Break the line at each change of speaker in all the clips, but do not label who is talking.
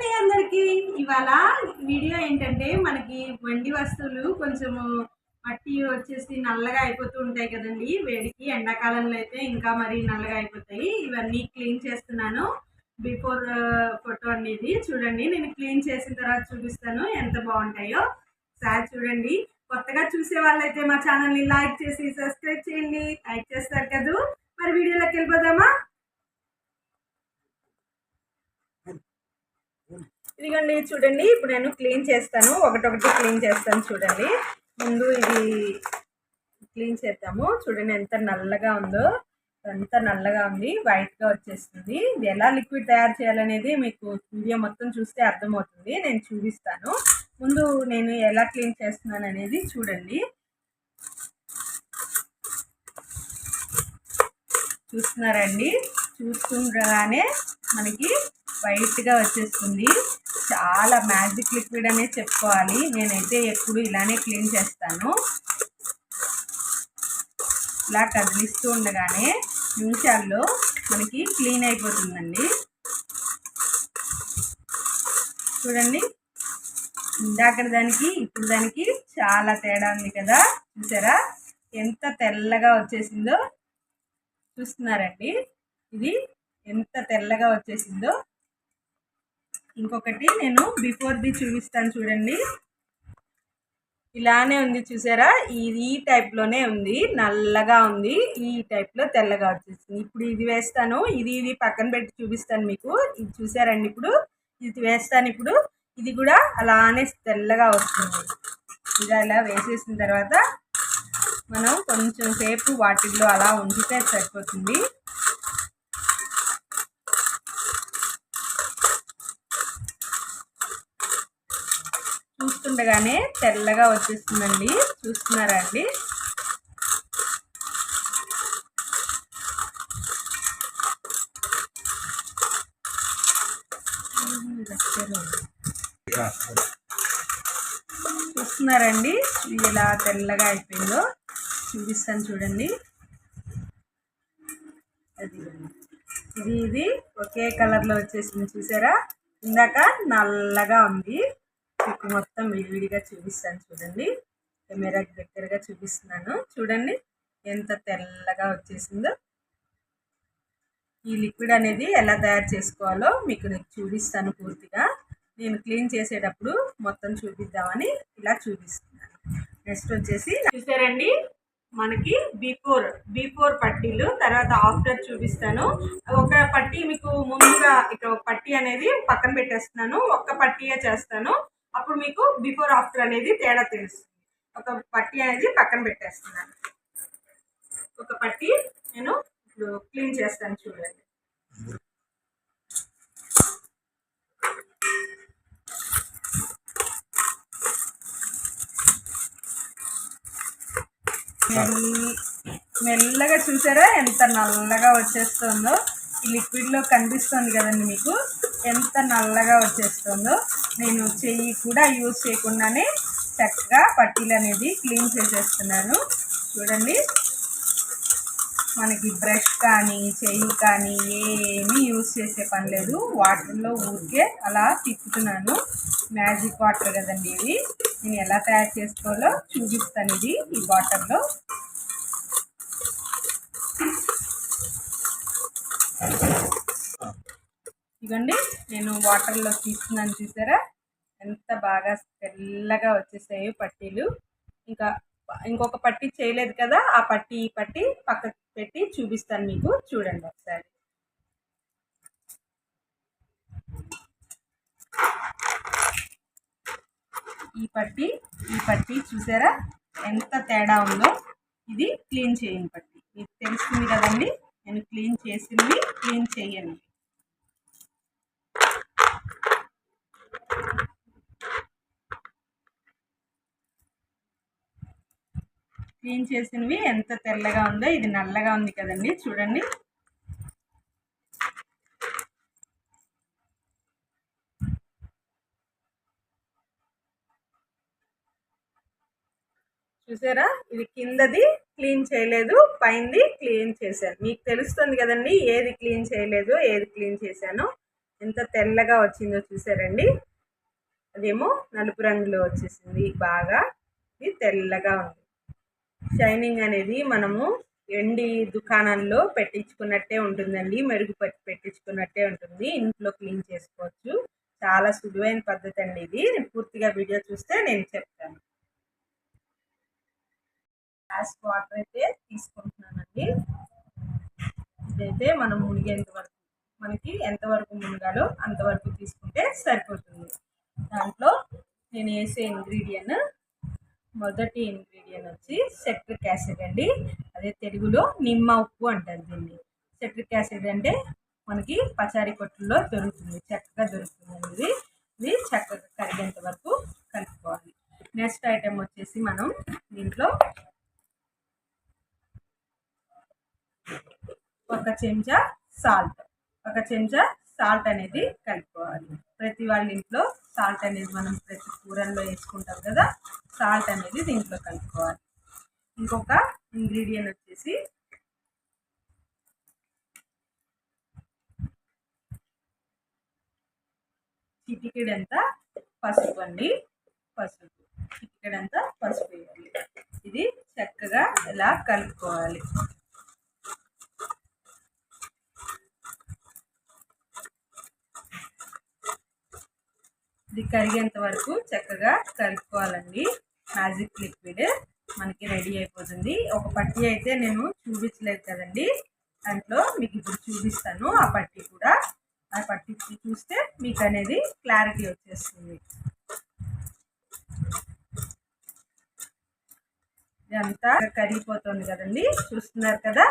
అండి అందరికి. ఇవాళ వీడియో ఏంటంటే మనకి వండి వస్తువులు కొంచెము మట్టి వచ్చేసి నల్లగా అయిపోతూ ఉంటాయి కదండి. వేడికి ఎండాకాలంలో అయితే ఇంకా మరి నల్లగా అయిపోతాయి. ఇవన్నీ క్లీన్ చేస్తున్నాను. బిఫోర్ ఫోటో అనేది చూడండి. నేను క్లీన్ చేసిన తర్వాత చూపిస్తాను ఎంత బాగుంటాయో. సార్ చూడండి. కొత్తగా చూసే వాళ్ళైతే మా ఛానల్ని లైక్ చేసి సబ్స్క్రైబ్ చేయండి. లైక్ చేస్తారు కదా. మరి వీడియోలోకి వెళ్ళిపోదామా? ఇదిగండి చూడండి ఇప్పుడు నేను క్లీన్ చేస్తాను. ఒకటొకటి క్లీన్ చేస్తాను చూడండి. ముందు ఇది క్లీన్ చేద్దాము. చూడండి ఎంత నల్లగా ఉందో ఎంత నల్లగా ఉంది వైట్గా వచ్చేస్తుంది. ఇది ఎలా లిక్విడ్ తయారు చేయాలనేది మీకు వీడియో మొత్తం చూస్తే అర్థమవుతుంది. నేను చూపిస్తాను. ముందు నేను ఎలా క్లీన్ చేస్తున్నాను అనేది చూడండి. చూస్తున్నారండి చూస్తుండగానే మనకి వైట్గా వచ్చేస్తుంది. చాలా మ్యాజిక్ లిక్విడ్ అనే చెప్పుకోవాలి. నేనైతే ఎప్పుడు ఇలానే క్లీన్ చేస్తాను. ఇలా కదిలిస్తూ ఉండగానే నిమిషాల్లో మనకి క్లీన్ అయిపోతుందండి. చూడండి. ఇందాక దానికి ఇప్పుడు దానికి చాలా తేడా ఉంది కదా. చూసారా? ఎంత తెల్లగా వచ్చేసిందో చూస్తున్నారండి. ఇది ఎంత తెల్లగా వచ్చేసిందో ఇంకొకటి నేను బిఫోర్ది చూపిస్తాను చూడండి. ఇలానే ఉంది చూసారా? ఇది ఈ టైప్లోనే ఉంది. నల్లగా ఉంది. ఈ టైప్లో తెల్లగా వచ్చేసింది. ఇప్పుడు ఇది వేస్తాను. ఇది ఇది పక్కన పెట్టి చూపిస్తాను మీకు. ఇది చూసారండి ఇప్పుడు? ఇది వేస్తాను ఇప్పుడు. ఇది కూడా అలానే తెల్లగా వస్తుంది. ఇది అలా వేసేసిన తర్వాత మనం కొంచెం సేపు వాటిల్లో అలా ఉంచితే సరిపోతుంది. చూస్తుండగానే తెల్లగా వచ్చేస్తుందండి. చూస్తున్నారా అండి? చూస్తున్నారండి ఇలా తెల్లగా అయిపోయిందో చూపిస్తాను చూడండి. అది. ఇది ఇది ఒకే కలర్లో వచ్చేసింది చూసారా? ఇందాక నల్లగా ఉంది. మీకు మొత్తం విడివిడిగా చూపిస్తాను చూడండి. కెమెరాకి దగ్గరగా చూపిస్తున్నాను. చూడండి ఎంత తెల్లగా వచ్చేసిందో. ఈ లిక్విడ్ అనేది ఎలా తయారు చేసుకోవాలో మీకు నేను చూపిస్తాను పూర్తిగా. నేను క్లీన్ చేసేటప్పుడు మొత్తం చూపిద్దామని ఇలా చూపిస్తున్నాను. నెక్స్ట్ వచ్చేసి చూసారండి? మనకి బిఫోర్ బిఫోర్ పట్టీలు తర్వాత ఆఫ్టర్ చూపిస్తాను. ఒక పట్టీ మీకు ముందుగా ఇక్కడ ఒక పట్టీ అనేది పక్కన పెట్టేస్తున్నాను. ఒక్క పట్టీయే చేస్తాను. అప్పుడు మీకు బిఫోర్ ఆఫ్టర్ అనేది తేడా తెలుస్తుంది. ఒక పట్టీ అనేది పక్కన పెట్టేస్తున్నాను. ఒక పట్టీ నేను ఇప్పుడు క్లీన్ చేస్తాను చూడండి. మెల్లగా చూసారా? ఎంత నల్లగా వచ్చేస్తుందో. ఈ లిక్విడ్లో కనిపిస్తుంది కదండి మీకు. ఎంత నల్లగా వచ్చేస్తుందో. నేను చెయ్యి కూడా యూజ్ చేయకుండానే చక్కగా పట్టీలు అనేది క్లీన్ చేసేస్తున్నాను చూడండి. మనకి బ్రష్ కానీ చెయ్యి కానీ ఏమీ యూజ్ చేసే పని లేదు. వాటర్లో ఊరికే అలా తిప్పుతున్నాను. మ్యాజిక్ వాటర్ కదండి ఇది నేను ఎలా తయారు చేసుకోవాలో చూపిస్తాను ఇది ఈ వాటర్లో. ఇదిగోండి నేను వాటర్లో తీస్తున్నాను చూసారా? ఎంత బాగా తెల్లగా వచ్చేసాయో పట్టీలు. ఇంకా ఇంకొక పట్టీ చేయలేదు కదా ఆ పట్టీ ఈ పట్టి పక్కకు పెట్టి చూపిస్తాను మీకు. చూడండి ఒకసారి. ఈ పట్టి ఈ పట్టి చూసారా? ఎంత తేడా ఉందో. ఇది క్లీన్ చేయని పట్టి. మీకు తెలుస్తుంది కదండి నేను క్లీన్ చేసింది క్లీన్ చేయను క్లీన్ చేసినవి ఎంత తెల్లగా ఉందో ఇది నల్లగా ఉంది కదండి చూడండి. చూసారా? ఇది కిందది క్లీన్ చేయలేదు పైంది క్లీన్ చేశాను. మీకు తెలుస్తుంది కదండి ఏది క్లీన్ చేయలేదు ఏది క్లీన్ చేశాను ఎంత తెల్లగా వచ్చిందో చూసారండి. అదేమో నలుపు రంగులో వచ్చేసింది. బాగా ఇది తెల్లగా ఉంది. షైనింగ్ అనేది మనము ఎండి దుకాణంలో పెట్టించుకున్నట్టే ఉంటుందండి. మెరుగు పెట్టించుకున్నట్టే ఉంటుంది. ఇంట్లో క్లీన్ చేసుకోవచ్చు. చాలా సులువైన పద్ధతి అండి ఇది. పూర్తిగా వీడియో చూస్తే నేను చెప్తాను. గ్లాస్ వాటర్ అయితే తీసుకుంటున్నానండి. ఇదైతే మనం మునిగేంత వరకు మనకి ఎంతవరకు మునగాలో అంతవరకు తీసుకుంటే సరిపోతుంది. దాంట్లో నేను వేసే ఇంగ్రీడియంట్ మొదటి ఇంగ్రీడియంట్ వచ్చి సెట్రిక్ యాసిడ్ అండి. అదే తెలుగులో నిమ్మ ఉప్పు అంటారు దీన్ని. సెట్రిక్ యాసిడ్ అంటే మనకి పచారీ కొట్టుల్లో దొరుకుతుంది చక్కగా దొరుకుతుంది ఇది ఇది చక్కగా కరిగేంత వరకు కలుపుకోవాలి. నెక్స్ట్ ఐటెం వచ్చేసి మనం దీంట్లో ఒక చెంచా సాల్ట్. ఒక చెంచా సాల్ట్ అనేది కలుపుకోవాలి. ప్రతి వాళ్ళ ఇంట్లో సాల్ట్ అనేది మనం ప్రతి కూరల్లో వేసుకుంటాం కదా సాల్ట్ అనేది దీంట్లో కలుపుకోవాలి. ఇంకొక ఇంగ్రీడియంట్ వచ్చేసి చిటికెడంతా పసుపు అండి. పసుపు. చిటికెడంతా పసుపు వేయాలి. ఇది చక్కగా ఇలా కలుపుకోవాలి? ఇది కరిగేంత వరకు చక్కగా కలుపుకోవాలండి మ్యాజిక్ లిక్విడ్ మనకి రెడీ అయిపోతుంది. ఒక పట్టి అయితే నేను చూపించలేదు కదండి. దాంట్లో మీకు ఇప్పుడు చూపిస్తాను. ఆ పట్టి కూడా. ఆ పట్టి చూస్తే మీకు అనేది క్లారిటీ వచ్చేస్తుంది. ఇదంతా కరిగిపోతుంది కదండి. చూస్తున్నారు కదా?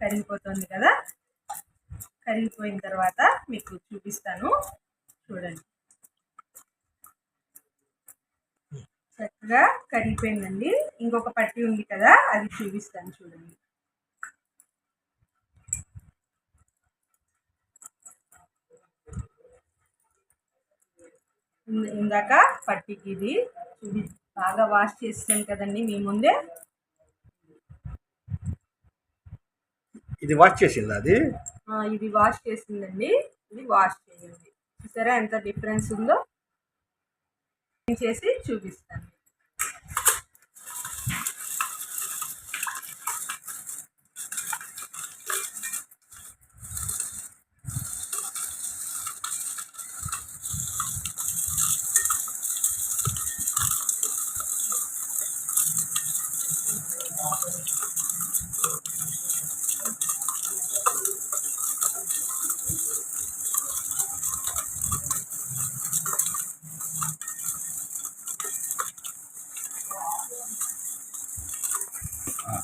కరిగిపోతుంది కదా? కరిగిపోయిన తర్వాత మీకు చూపిస్తాను. చూడండి. చక్కగా కరిగిపోయిందండి. ఇంకొక పట్టి ఉంది కదా అది చూపిస్తాను చూడండి. ఇందాక పట్టికి ఇది చూపి బాగా వాష్ చేస్తాను కదండి మీ ముందే.
ఇది వాచ్ చేసిందా అది?
ఇది వాష్ చేసిందండి. ఇది వాష్ చేయండి. చూసారా ఎంత డిఫరెన్స్ ఉందో? చేసి చూపిస్తాను.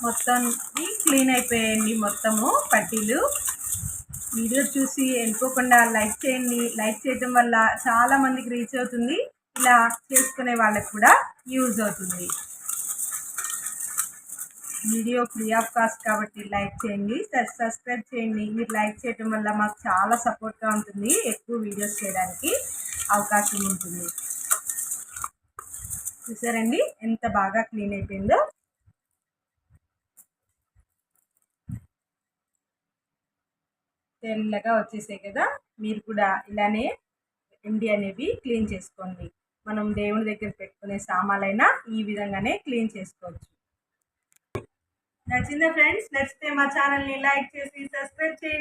మొత్తం క్లీన్ అయిపోయాయండి మొత్తము పట్టీలు. వీడియో చూసి వెళ్ళిపోకుండా లైక్ చేయండి. లైక్ చేయటం వల్ల చాలా మందికి రీచ్ అవుతుంది. ఇలా చేసుకునే వాళ్ళకి కూడా యూజ్ అవుతుంది. వీడియో ఫ్రీ ఆఫ్ కాస్ట్ కాబట్టి లైక్ చేయండి. సబ్స్క్రైబ్ చేయండి. మీరు లైక్ చేయటం వల్ల మాకు చాలా సపోర్ట్గా ఉంటుంది. ఎక్కువ వీడియోస్ చేయడానికి అవకాశం ఉంటుంది. చూసారండి? ఎంత బాగా క్లీన్ అయిపోయిందో. తెల్లగా వచ్చేసాయి కదా మీరు కూడా ఇలానే ఎండి అనేవి క్లీన్ చేసుకోండి. మనం దేవుని దగ్గర పెట్టుకునే సామాన్లైనా ఈ విధంగానే క్లీన్ చేసుకోవచ్చు. నచ్చిందా ఫ్రెండ్స్? నచ్చితే మా ఛానల్ని లైక్ చేసి సబ్స్క్రైబ్ చేయండి.